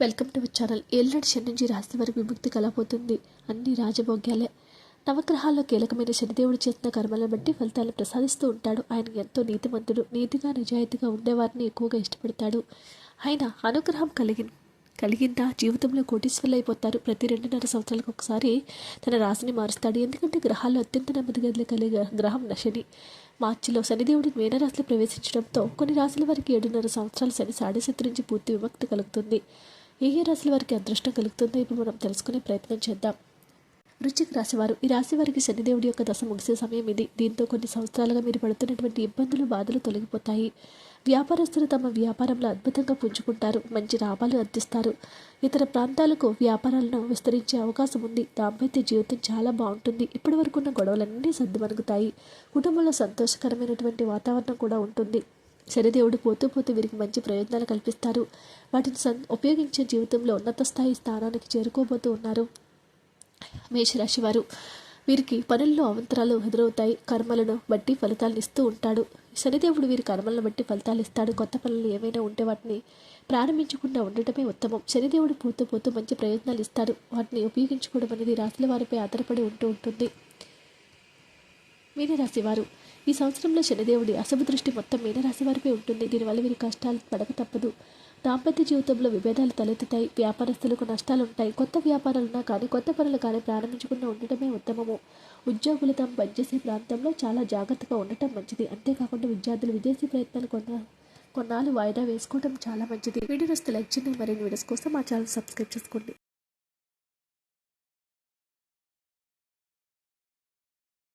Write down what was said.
Welcome to our channel. ఏళ్ళనాటి శని నుంచి రాశి వరకు విముక్తి కలపోతుంది అన్ని రాజభోగ్యాలే. నవగ్రహాల్లో కీలకమైన శనిదేవుడు చేసిన కర్మలను బట్టి ఫలితాలు ప్రసాదిస్తూ ఉంటాడు. ఆయన ఎంతో నీతిమంతుడు నీతిగా నిజాయితీగా ఉండేవారిని ఎక్కువగా ఇష్టపడతాడు. ఆయన అనుగ్రహం కలిగి కలిగిందా? జీవితంలో కోటీశ్వర్లు అయిపోతారు ప్రతి రెండున్నర సంవత్సరాలకు ఒకసారి తన రాశిని మారుస్తాడు. ఎందుకంటే గ్రహాల్లో అత్యంత నెమ్మదిగదిలో కలిగే గ్రహం శని. మార్చిలో శనిదేవుడు మీనరాశిలో ప్రవేశించడంతో కొన్ని రాశుల వారికి ఏడున్నర సంవత్సరాలు శని సాడశక్తి నుంచి పూర్తి విముక్తి కలుగుతుంది. ఏ ఏ రాశుల వారికి అదృష్టం కలుగుతుందో ఇప్పుడు మనం తెలుసుకునే ప్రయత్నం చేద్దాం. వృశ్చిక రాశివారు ఈ రాశి వారికి శనిదేవుడి యొక్క దశ ముగిసే సమయం ఇది. దీంతో కొన్ని సంవత్సరాలుగా మీరు పడుతున్నటువంటి ఇబ్బందులు బాధలు తొలగిపోతాయి. వ్యాపారస్తులు తమ వ్యాపారంలో అద్భుతంగా పుంజుకుంటారు మంచి లాభాలు అందిస్తారు. ఇతర ప్రాంతాలకు వ్యాపారాలను విస్తరించే అవకాశం ఉంది. దాంపత్య జీవితం చాలా బాగుంటుంది. ఇప్పటి వరకు ఉన్న గొడవలన్నీ సర్దుమరుగుతాయి కుటుంబంలో సంతోషకరమైనటువంటి వాతావరణం కూడా ఉంటుంది. శనిదేవుడు పోతూ పోతూ వీరికి మంచి ప్రయోజనాలు కల్పిస్తారు. వాటిని సం ఉపయోగించే జీవితంలో ఉన్నత స్థాయి స్థానానికి చేరుకోబోతూ ఉన్నారు మేషరాశి వారు. వీరికి పనుల్లో అవంతరాలు ఎదురవుతాయి. కర్మలను బట్టి ఫలితాలను ఇస్తూ ఉంటాడు. శనిదేవుడు వీరి కర్మలను బట్టి ఫలితాలు ఇస్తాడు. కొత్త పనులు ఏమైనా ఉంటే వాటిని ప్రారంభించకుండా ఉండటమే ఉత్తమం. శనిదేవుడు పోతూ పోతూ మంచి ప్రయోజనాలు ఇస్తాడు. వాటిని ఉపయోగించుకోవడం అనేది రాశుల వారిపై ఆధారపడి ఉంటూ ఉంటుంది. మీనరాశి వారు. ఈ సంవత్సరంలో శనిదేవుడి అశుభ దృష్టి మొత్తం మీనరాశి వారిపై ఉంటుంది. దీనివల్ల వీరి కష్టాలు పడక తప్పదు. దాంపత్య జీవితంలో విభేదాలు తలెత్తుతాయి. వ్యాపారస్తులకు నష్టాలు ఉంటాయి కొత్త వ్యాపారాలున్నా కానీ కొత్త పనులు కానీ ప్రారంభించకుండా ఉండటమే ఉత్తమము. ఉద్యోగులు తాము పనిచేసే ప్రాంతంలో చాలా జాగ్రత్తగా ఉండటం మంచిది. అంతేకాకుండా విద్యార్థులు విదేశీ ప్రయత్నాలు కొన్న కొన్నాళ్ళు వాయిదా వేసుకోవడం చాలా మంచిది. వీడియోస్ లైక్ చేయండి. మరిన్ని వీడియోస్ కోసం మా ఛానల్ సబ్స్క్రైబ్ చేసుకోండి.